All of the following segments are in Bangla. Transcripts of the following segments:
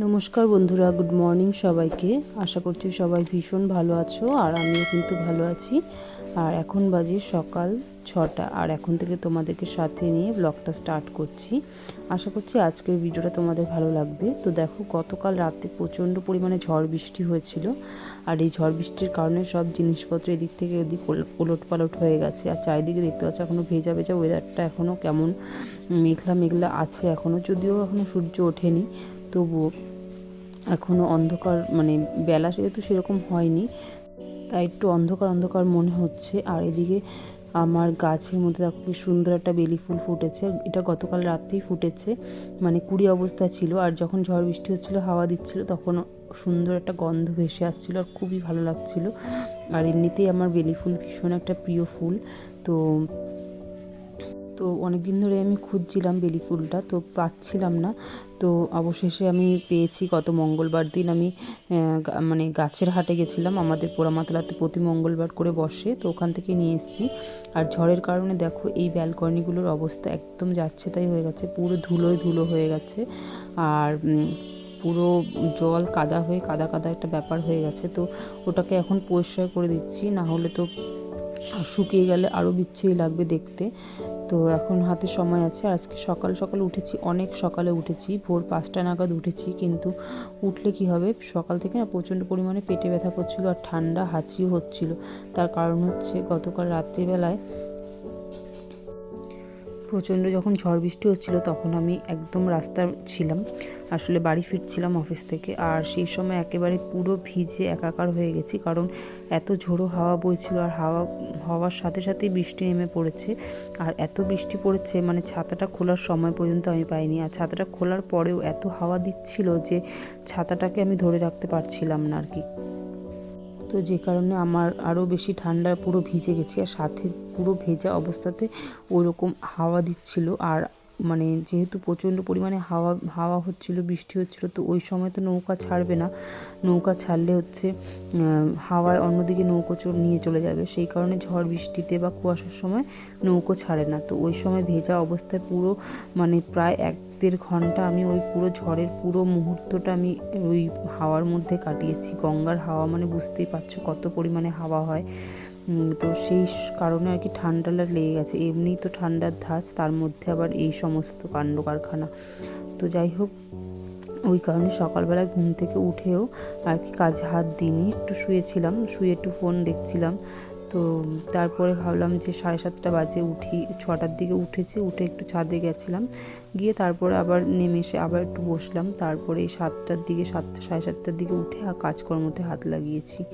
নমস্কার বন্ধুরা, গুড মর্নিং সবাইকে। আশা করছি সবাই ভীষণ ভালো আছো আর আমিও কিন্তু ভালো আছি। আর এখন বাজে সকাল ছটা। আর এখন থেকে তোমাদেরকে সাথে নিয়ে ব্লগটা স্টার্ট করছি। আশা করছি আজকের ভিডিওটা তোমাদের ভালো লাগবে। তো দেখো, গতকাল রাতে প্রচণ্ড পরিমাণে ঝড় বৃষ্টি হয়েছিল। আর এই ঝড় বৃষ্টির কারণে সব জিনিসপত্র এদিক থেকে এদিক ওলট পালট হয়ে গেছে। আর চারিদিকে দেখতে পাচ্ছি এখনও ভেজা ভেজা ওয়েদারটা এখনও কেমন মেঘলা মেঘলা আছে এখনও যদিও এখনও সূর্য ওঠেনি। তবুও এখনও অন্ধকার মানে বেলা যেহেতু সেরকম হয়নি। তাই একটু অন্ধকার অন্ধকার মনে হচ্ছে। আর এদিকে আমার গাছের মধ্যে দেখো কি সুন্দর একটা বেলি ফুল ফুটেছে। এটা গতকাল রাত্রেই ফুটেছে মানে কুড়ি অবস্থা ছিল। আর যখন ঝড় বৃষ্টি হচ্ছিল, হাওয়া দিচ্ছিল, তখন সুন্দর একটা গন্ধ ভেসে আসছিল আর খুবই ভালো লাগছিল। আর এমনিতেই আমার বেলি ফুল ভীষণ একটা প্রিয় ফুল। তো তো অনেক দিন ধরে আমি খুঁজছিলাম বেলি ফুলটা, তো পাচ্ছিলাম না। তো অবশেষে আমি পেয়েছি, গত মঙ্গলবার দিন আমি মানে গাছের হাটে গেছিলাম, আমাদের পোড়ামাতলাতে প্রতি মঙ্গলবার করে বসে, তো ওখান থেকে নিয়ে এসেছি। আর ঝড়ের কারণে দেখো, এই ব্যালকনিগুলোর অবস্থা একদম যাচ্ছে তাই হয়ে গেছে, পুরো ধুলোয় ধুলো হয়ে গেছে। আর পুরো জল কাদা হয়ে, কাদা কাদা একটা ব্যাপার হয়ে গেছে, তো ওটাকে এখন পরিষ্কার করে দিচ্ছি, না হলে তো শুকিয়ে গেলে আরও বিচ্ছিরি লাগবে দেখতে। তো এখন হাতে সময় আছে। আর আজকে সকাল সকাল উঠেছি, অনেক সকালে উঠেছি। ভোর পাঁচটা নাগাদ উঠেছি, কিন্তু উঠলে কি হবে? সকাল থেকে না প্রচণ্ড পরিমাণে পেটে ব্যথা করছিল আর ঠান্ডা হাঁচিও হচ্ছিল। তার কারণ হচ্ছে গতকাল রাত্রিবেলায় প্রচণ্ড যখন ঝড় বৃষ্টি হচ্ছিল তখন আমি একদম রাস্তা ছিলাম। আসলে বাড়ি ফিরছিলাম অফিস থেকে। আর সেই সময় একেবারে পুরো ভিজে একাকার হয়ে গেছি কারণ এত ঝোড়ো হাওয়া বইছিল আর হাওয়া, হওয়ার সাথে সাথেই বৃষ্টি নেমে পড়েছে। আর এত বৃষ্টি পড়েছে মানে ছাতাটা খোলার সময় পর্যন্ত আমি পাইনি। আর ছাতাটা খোলার পরেও এত হাওয়া দিচ্ছিল যে ছাতাটাকে আমি ধরে রাখতে পারছিলাম না আর কি। তো যে কারণে আমার আরও বেশি ঠান্ডা পুরো ভিজে গেছি আর সাথে পুরো ভেজা অবস্থাতে ওইরকম হাওয়া দিচ্ছিল আর মানে যেহেতু প্রচণ্ড পরিমাণে হাওয়া হাওয়া হচ্ছিল, বৃষ্টি হচ্ছিল, তো ওই সময় তো নৌকা ছাড়বে না। নৌকা ছাড়লে হচ্ছে হাওয়ায় অন্যদিকে নৌকো চোর নিয়ে চলে যাবে। সেই কারণে ঝড় বৃষ্টিতে বা কুয়াশার সময় নৌকো ছাড়ে না। তো ওই সময় ভেজা অবস্থায় পুরো মানে প্রায় এক দেড় ঘণ্টা আমি ওই পুরো ঝড়ের পুরো মুহূর্তটা আমি ওই হাওয়ার মধ্যে কাটিয়েছি। গঙ্গার হাওয়া মানে বুঝতেই পারছ কত পরিমাণে হাওয়া হয়। তো সেই কারণে আর কি ঠান্ডাটা লেগে গেছে। এমনিই তো ঠান্ডার ধাঁচ তার মধ্যে আবার এই সমস্ত কাণ্ড কারখানা। তো যাই হোক, ওই কারণে সকালবেলায় ঘুম থেকে উঠেও আর কি কাজে হাত দিইনি। একটু শুয়েছিলাম, শুয়ে একটু ফোন দেখছিলাম। তো তারপরে ভাবলাম যে সাড়ে সাতটা বাজে উঠি, ছটার দিকে উঠেছি, উঠে একটু ছাদে গেছিলাম। গিয়ে তারপরে আবার নেমে এসে আবার একটু বসলাম। তারপরে এই সাতটার দিকে, সাতটা, সাড়ে সাতটার দিকে উঠে আর কাজকর্মতে হাত লাগিয়েছি।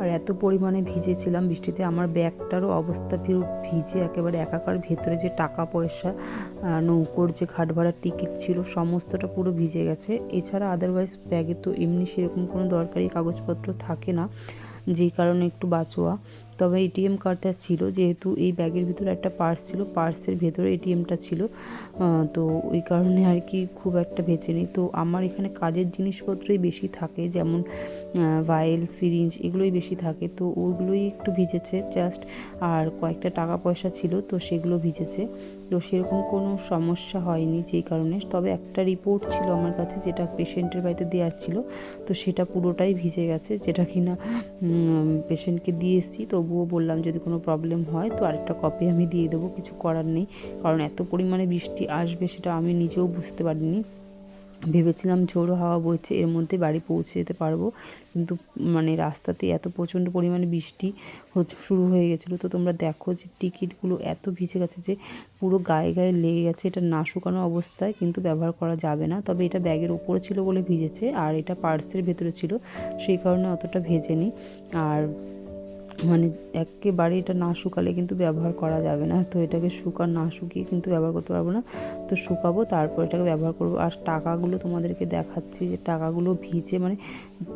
আর এত পরিমাণে ভিজেছিলাম বৃষ্টিতে, আমার ব্যাগটারও অবস্থা ফির ভিজে একেবারে একাকার ভেতরে যে টাকা পয়সা নৌকোর যে খাট ভাড়ার টিকিট ছিল, সমস্তটা পুরো ভিজে গেছে। এছাড়া আদারওয়াইজ ব্যাগে তো এমনি সেরকম কোনো দরকারি কাগজপত্র থাকে না, যেই কারণে একটু বাঁচোয়া। তবে এটিএম কার্ডটা ছিল, যেহেতু এই ব্যাগের ভিতরে একটা পার্স ছিল, পার্সের ভেতরে এটিএমটা ছিল তো ওই কারণে আর কি খুব একটা ভেজে নিই। তো আমার এখানে কাজের জিনিসপত্রই বেশি থাকে, যেমন ভাইল সিরিঞ্জ এগুলোই বেশি থাকে, তো ওইগুলোই একটু ভিজেছে জাস্ট আর কয়েকটা টাকা পয়সা ছিল, তো সেগুলো ভিজেছে। তো সেরকম কোনো সমস্যা হয়নি যেই কারণে, তবে একটা রিপোর্ট ছিল আমার কাছে, যেটা পেশেন্টের বাড়িতে দেওয়ার ছিল, তো সেটা পুরোটাই ভিজে গেছে, যেটা কিনা পেশেন্টকে দিয়ে এসেছি তবুও বললাম যদি কোনো প্রবলেম হয় তো আরেকটা কপি আমি দিয়ে দেবো, কিছু করার নেই। কারণ এত পরিমাণে বৃষ্টি আসবে সেটা আমি নিজেও বুঝতে পারিনি। ভেবেছিলাম ঝোড়ো হাওয়া বইছে, এর মধ্যে বাড়ি পৌঁছে যেতে পারব। কিন্তু মানে রাস্তাতে এত প্রচণ্ড পরিমাণে বৃষ্টি হচ্ছে, শুরু হয়ে গেছিল। তো তোমরা দেখো যে টিকিটগুলো এত ভিজে গেছে যে পুরো গায়ে গায়ে লেগে গেছে। এটা না শুকানো অবস্থায় কিন্তু ব্যবহার করা যাবে না। তবে এটা ব্যাগের ওপরে ছিল বলে ভিজেছে, আর এটা পার্সের ভেতরে ছিল। সেই কারণে অতটা ভেজেনি। আর মানে একেবারে এটা না শুকালে কিন্তু ব্যবহার করা যাবে না। তো এটাকে শুকা না শুকিয়ে কিন্তু ব্যবহার করতে পারব না। তো শুকাবো, তারপর এটাকে ব্যবহার করব। আর টাকাগুলো তোমাদেরকে দেখাচ্ছি যে টাকাগুলো ভিজে মানে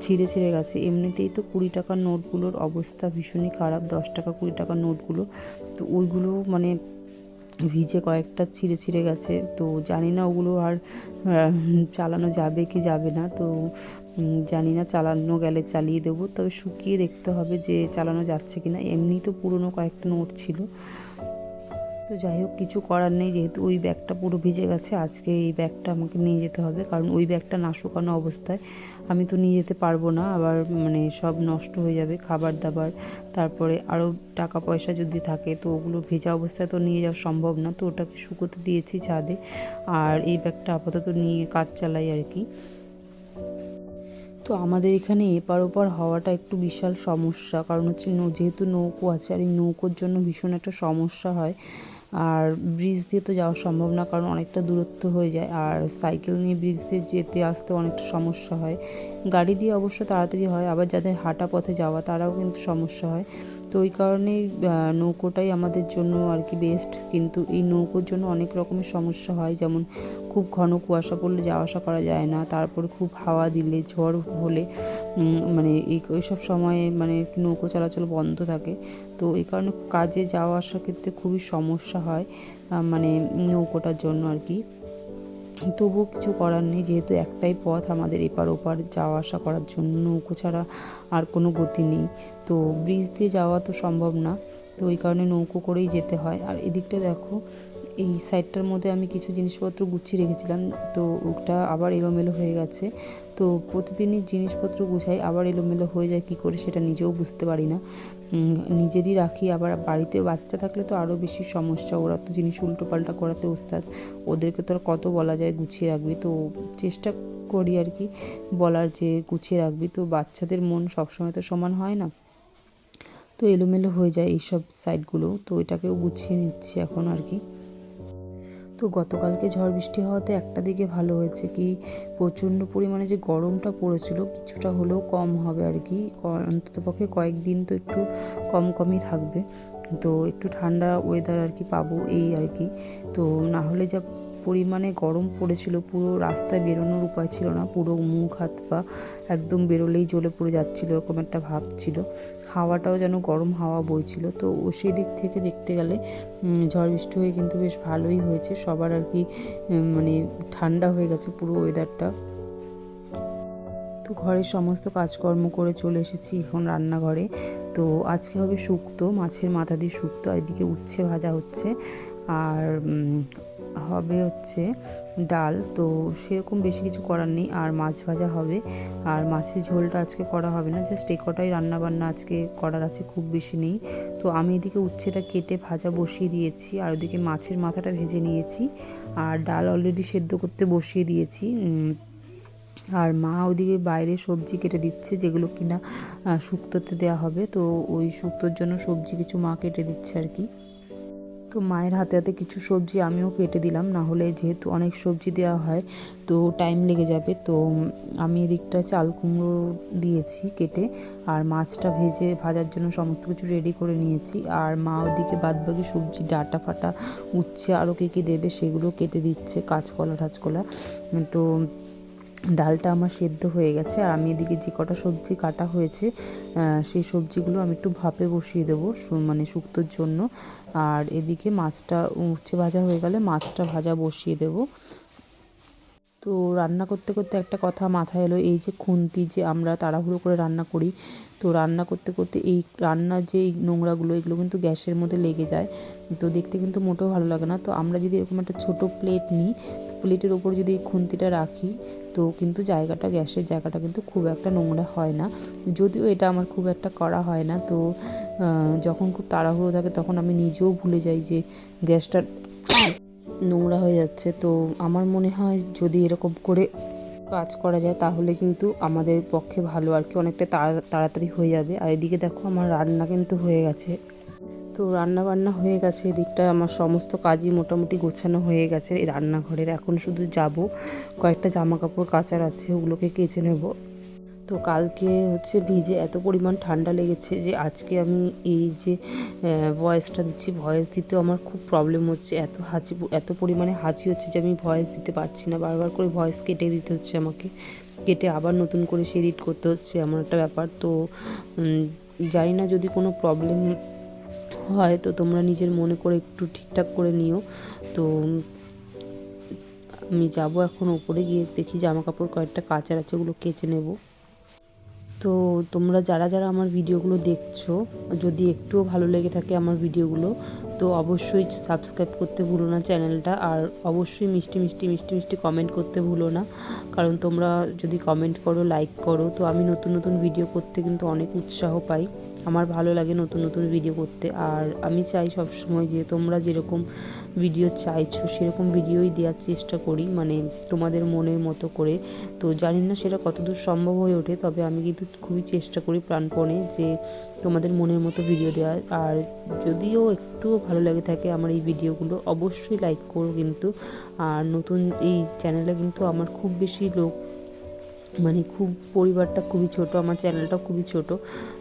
ছিঁড়ে ছিঁড়ে গেছে। এমনিতেই তো কুড়ি টাকার নোটগুলোর অবস্থা ভীষণই খারাপ। দশ টাকা, কুড়ি টাকার নোটগুলো। তো ওইগুলো মানে ভিজে কয়েকটা ছিঁড়ে ছিঁড়ে গেছে। তো জানি না ওগুলো আর চালানো যাবে কি যাবে না। তো জানি না চালানো গেলে চালিয়ে দেবো। তবে শুকিয়ে দেখতে হবে যে চালানো যাচ্ছে কি না এমনি তো পুরনো কয়েকটা নোট ছিল। তো যাই হোক, কিছু করার নেই, যেহেতু ওই ব্যাগটা পুরো ভিজে গেছে, আজকে এই ব্যাগটা আমাকে নিয়ে যেতে হবে, কারণ ওই ব্যাগটা না শুকানো অবস্থায় আমি তো নিয়ে যেতে পারব না, আবার মানে সব নষ্ট হয়ে যাবে, খাবার দাবার, তারপরে আরও টাকা পয়সা যদি থাকে, তো ওগুলো ভেজা অবস্থায় তো নিয়ে যাওয়া সম্ভব না, তো ওটাকে শুকোতে দিয়েছি ছাদে, আর এই ব্যাগটা আপাতত নিয়ে কাজ চালাই আর কি। তো আমাদের এখানে এপার ওপার হওয়াটা একটু বিশাল সমস্যা, কারণ হচ্ছে যেহেতু নৌকো আছে, আর এই নৌকোর জন্য ভীষণ একটা সমস্যা হয় আর ব্রিজ দিয়ে তো যাওয়া সম্ভব না, কারণ অনেকটা দূরত্ব হয়ে যায়। আর সাইকেল নিয়ে ব্রিজ দিয়ে যেতে, আসতে অনেকটা সমস্যা হয়। গাড়ি দিয়ে অবশ্য তাড়াতাড়ি হয়, আবার যাদের হাঁটা পথে যাওয়া তারাও কিন্তু সমস্যা হয়। তো ওই কারণেই নৌকোটাই আমাদের জন্য আর কি বেস্ট কিন্তু এই নৌকোর জন্য অনেক রকমের সমস্যা হয়। যেমন খুব ঘন কুয়াশা পড়লে যাওয়া আসা করা যায় না। তারপরে খুব হাওয়া দিলে, ঝড় হলে মানে এই সব সময়ে মানে নৌকো চলাচল বন্ধ থাকে। তো এই কারণে কাজে যাওয়া আসার ক্ষেত্রে খুবই সমস্যা হয় মানে নৌকোটার জন্য আর কি। তবুও কিছু করার নেই, যেহেতু একটাই পথ আমাদের এপার ওপার যাওয়া আসা করার জন্য নৌকো ছাড়া আর কোনো গতি নেই। তো ব্রিজ দিয়ে যাওয়া তো সম্ভব না, তো ওই কারণে নৌকো করেই যেতে হয়। আর এদিকটা দেখো এই সাইডটার মধ্যে আমি কিছু জিনিসপত্র গুছিয়ে রেখেছিলাম, তো ওটা আবার এলোমেলো হয়ে গেছে। তো প্রতিদিনই জিনিসপত্র গুছাই আবার এলোমেলো হয়ে যায়, কী করে সেটা নিজেও বুঝতে পারি না। নিজেরই রাখি, আবার বাড়িতে বাচ্চা থাকলে তো আরও বেশি সমস্যা, ওরা তো জিনিস উল্টো পাল্টা করাতে ওস্তাদ, ওদেরকে তো আর কত বলা যায় গুছিয়ে রাখবি, তো চেষ্টা করি আর কি বলার যে গুছিয়ে রাখবি, তো বাচ্চাদের মন সবসময় তো সমান হয় না। তো এলোমেলো হয়ে যায় এইসব সাইডগুলো তো এটাকেও গুছিয়ে নিচ্ছি এখন আর কি। তো গতকালকে ঝড় বৃষ্টি হওয়াতে একটা দিকে ভালো হয়েছে কি? প্রচণ্ড পরিমাণে যে গরমটা পড়েছিল, কিছুটা হলেও কম হবে আর কি। অন্ততপক্ষে কয়েকদিন তো একটু কম কমই থাকবে। তো একটু ঠান্ডা ওয়েদার আর কি পাবো এই আর কি। তো না হলে যা পরিমাণে গরম পড়েছিল, পুরো রাস্তায় বেরোনোর উপায় ছিল না। পুরো মুখ, হাত, পা একদম বেরোলেই জ্বলে পড়ে যাচ্ছিল, এরকম একটা ভাব ছিল। হাওয়াটাও যেন গরম হাওয়া বইছিল। তো সেই দিক থেকে দেখতে গেলে ঝড় বৃষ্টি হয়ে কিন্তু বেশ ভালোই হয়েছে। সবার আর কি মানে ঠান্ডা হয়ে গেছে পুরো ওয়েদারটা তো ঘরের সমস্ত কাজকর্ম করে চলে এসেছি এখন রান্নাঘরে। তো আজকে হবে শুক্তো, মাছের মাথা দিয়ে শুক্তো, আর এদিকে উচ্ছে ভাজা হচ্ছে। আর হবে হচ্ছে ডাল। তো সেরকম বেশি কিছু করার নেই। আর মাছ ভাজা হবে। আর মাছের ঝোলটা আজকে করা হবে না। জাস্ট এই কটাই রান্না বান্না আজকে করার আছে, খুব বেশি নেই। তো আমি এদিকে উচ্ছেটা কেটে ভাজা বসিয়ে দিয়েছি। আর ওদিকে মাছের মাথাটা ভেজে নিয়েছি। আর ডাল অলরেডি সেদ্ধ করতে বসিয়ে দিয়েছি। আর মা ওদিকে বাইরে সবজি কেটে দিচ্ছে, যেগুলো কিনা শুক্তোতে দেওয়া হবে। তো ওই শুক্তোর জন্য সবজি কিছু মা কেটে দিচ্ছে আর কি। তো মায়ের হাতে হাতে কিছু সবজি আমিও কেটে দিলাম, না হলে যেহেতু অনেক সবজি দেওয়া হয়, তো টাইম লেগে যাবে। তো আমি এদিকটা চাল কুমড়ো দিয়েছি কেটে, আর মাছটা ভেজে ভাজার জন্য সমস্ত কিছু রেডি করে নিয়েছি। আর মা ওদিকে বাদবাকি সবজি, ডাটা ফাটা, উচ্ছে আরও কী কী দেবে সেগুলো কেটে দিচ্ছে, কাঁচকলা টাচকলা তো ডালটা আমার সেদ্ধ হয়ে গেছে আর আমি এদিকে যে কটা সবজি কাটা হয়েছে সেই সবজিগুলো আমি একটু ভাপে বসিয়ে দেবো মানে শুক্তোর জন্য। আর এদিকে মাছটা উচ্ছে ভাজা হয়ে গেলে মাছটা ভাজা বসিয়ে দেবো। তো রান্না করতে করতে একটা কথা মাথায় এলো, এই যে খুন্তি যে আমরা তাড়াহুড়ো করে রান্না করি, তো রান্না করতে করতে এই রান্নার যে এই নোংরাগুলো, এগুলো কিন্তু গ্যাসের মধ্যে লেগে যায়। তো দেখতে কিন্তু মোটেও ভালো লাগে না। তো আমরা যদি এরকম একটা ছোট প্লেট নিই প্লেটের ওপর যদি এই খুন্তিটা রাখি, তো কিন্তু জায়গাটা, গ্যাসের জায়গাটা কিন্তু খুব একটা নোংরা হয় না। যদিও এটা আমার খুব একটা করা হয় না। তো যখন খুব তাড়াহুড়ো থাকে, তখন আমি নিজেও ভুলে যাই যে গ্যাসটা নোংরা হয়ে যাচ্ছে, তো আমার মনে হয় যদি এরকম করে কাজ করা যায় তাহলে কিন্তু আমাদের পক্ষে ভালো। আর কি অনেকটা তাড়া- তাড়াতাড়ি হয়ে যাবে। আর এদিকে দেখো আমার রান্না কিন্তু হয়ে গেছে। তো রান্না বান্না হয়ে গেছে এদিকটা আমার সমস্ত কাজই মোটামুটি গোছানো হয়ে গেছে এই রান্নাঘরের। এখন শুধু যাব, কয়েকটা জামা কাপড় কাচার আছে, ওগুলোকে কেচে নেব। তো কালকে হচ্ছে ভিজে এত পরিমাণ ঠান্ডা লেগেছে যে আজকে আমি এই যে ভয়েসটা দিচ্ছি ভয়েস দিতেও আমার খুব প্রবলেম হচ্ছে। এত হাঁচি, এত পরিমাণে হাঁচি হচ্ছে যে আমি ভয়েস দিতে পারছি না। বারবার করে ভয়েস কেটে দিতে হচ্ছে আমাকে। কেটে আবার নতুন করে সে এডিট করতে হচ্ছে এমন একটা ব্যাপার। তো জানি না যদি কোনো প্রবলেম হয় তো তোমরা নিজের মনে করে একটু ঠিকঠাক করে নিও। তো, আমি যাব এখন ওপরে গিয়ে দেখি জামা কাপড় কয়েকটা কাচার আছে ওগুলো কেচে নেব। তো তোমরা যারা যারা আমার ভিডিওগুলো দেখছ, যদি একটুও ভালো লেগে থাকে আমার ভিডিওগুলো, তো অবশ্যই সাবস্ক্রাইব করতে ভুলো না চ্যানেলটা। আর অবশ্যই মিষ্টি মিষ্টি মিষ্টি মিষ্টি কমেন্ট করতে ভুলো না। কারণ তোমরা যদি কমেন্ট করো লাইক করো, তো আমি নতুন নতুন ভিডিও করতে কিন্তু অনেক উৎসাহ পাই। আমার ভালো লাগে নতুন নতুন ভিডিও করতে। আর আমি চাই সব সময় যে তোমরা যেরকম ভিডিও চাইছো, সেরকম ভিডিওই দেওয়ার চেষ্টা করি মানে তোমাদের মনের মতো করে। তো জানি না সেটা কতদূর সম্ভব হয়ে ওঠে, তবে আমি কিন্তু খুবই চেষ্টা করি প্রাণপণে যে তোমাদের মনের মতো ভিডিও দেওয়ার। আর যদিও একটুও ভালো লেগে থাকে আমার এই ভিডিওগুলো অবশ্যই লাইক করো কিন্তু। আর নতুন এই চ্যানেলে কিন্তু আমার খুব বেশি লোক মানে খুব, পরিবারটা খুবই ছোট, আমার চ্যানেলটা খুবই ছোট।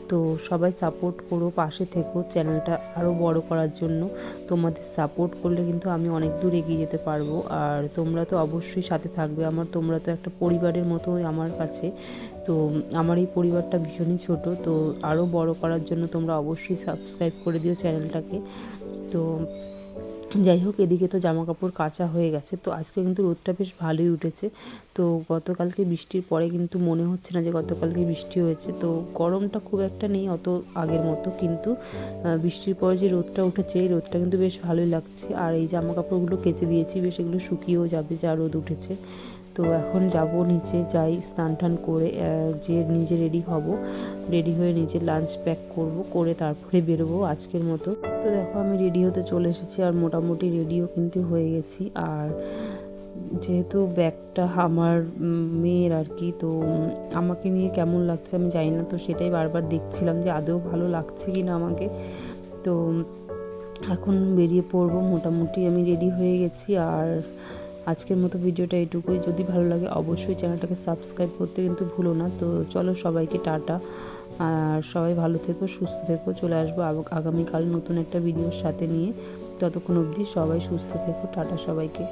তো সবাই সাপোর্ট করো, পাশে থেকো চ্যানেলটা আরও বড় করার জন্য। তোমাদের সাপোর্ট করলে কিন্তু আমি অনেক দূর এগিয়ে যেতে পারব। আর তোমরা তো অবশ্যই সাথে থাকবে। আমার, তোমরা তো একটা পরিবারের মতোই আমার কাছে। তো আমার এই পরিবারটা ভীষণই ছোট। তো আরও বড় করার জন্য তোমরা অবশ্যই সাবস্ক্রাইব করে দিও চ্যানেলটাকে। তো যাই হোক, এদিকে তো জামা কাপড় কাঁচা হয়ে গেছে। তো আজকে কিন্তু রোদটা বেশ ভালোই উঠেছে। তো গতকালকে বৃষ্টির পরে কিন্তু মনে হচ্ছে না যে গতকালকে বৃষ্টি হয়েছে। তো গরমটা খুব একটা নেই, অত আগের মতো। কিন্তু বৃষ্টির পরে যে রোদটা উঠেছে, এই রোদটা কিন্তু বেশ ভালোই লাগছে। আর এই জামা কাপড়গুলো কেচে দিয়েছি, বেশ এগুলো শুকিয়েও যাবে, যা রোদ উঠেছে। তো এখন যাব নিচে, যাই স্নান টান করে যে নিজে রেডি হব রেডি হয়ে নিজে লাঞ্চ প্যাক করব, করে তারপরে বেরোবো আজকের মতো। তো দেখো আমি রেডি হতে চলে এসেছি আর মোটামুটি রেডিও কিন্তু হয়ে গেছি। আর যেহেতু ব্যাগটা আমার মেয়ের আর কি, তো আমাকে নিয়ে কেমন লাগছে আমি জানি না, তো সেটাই বারবার দেখছিলাম যে আদৌ ভালো লাগছে কি না আমাকে। তো এখন বেরিয়ে পড়ব, মোটামুটি আমি রেডি হয়ে গেছি। আর আজকের মতো ভিডিওটা এটুকুই যদি ভালো লাগে অবশ্যই চ্যানেলটাকে সাবস্ক্রাইব করতে কিন্তু ভুলো না। তো চলো সবাইকে টাটা। আর সবাই ভালো থেকো, সুস্থ থেকো। চলে আসব আগামীকাল নতুন একটা ভিডিওর সাথে নিয়ে। ততক্ষণ অবধি সবাই সুস্থ থেকো। টাটা সবাইকে।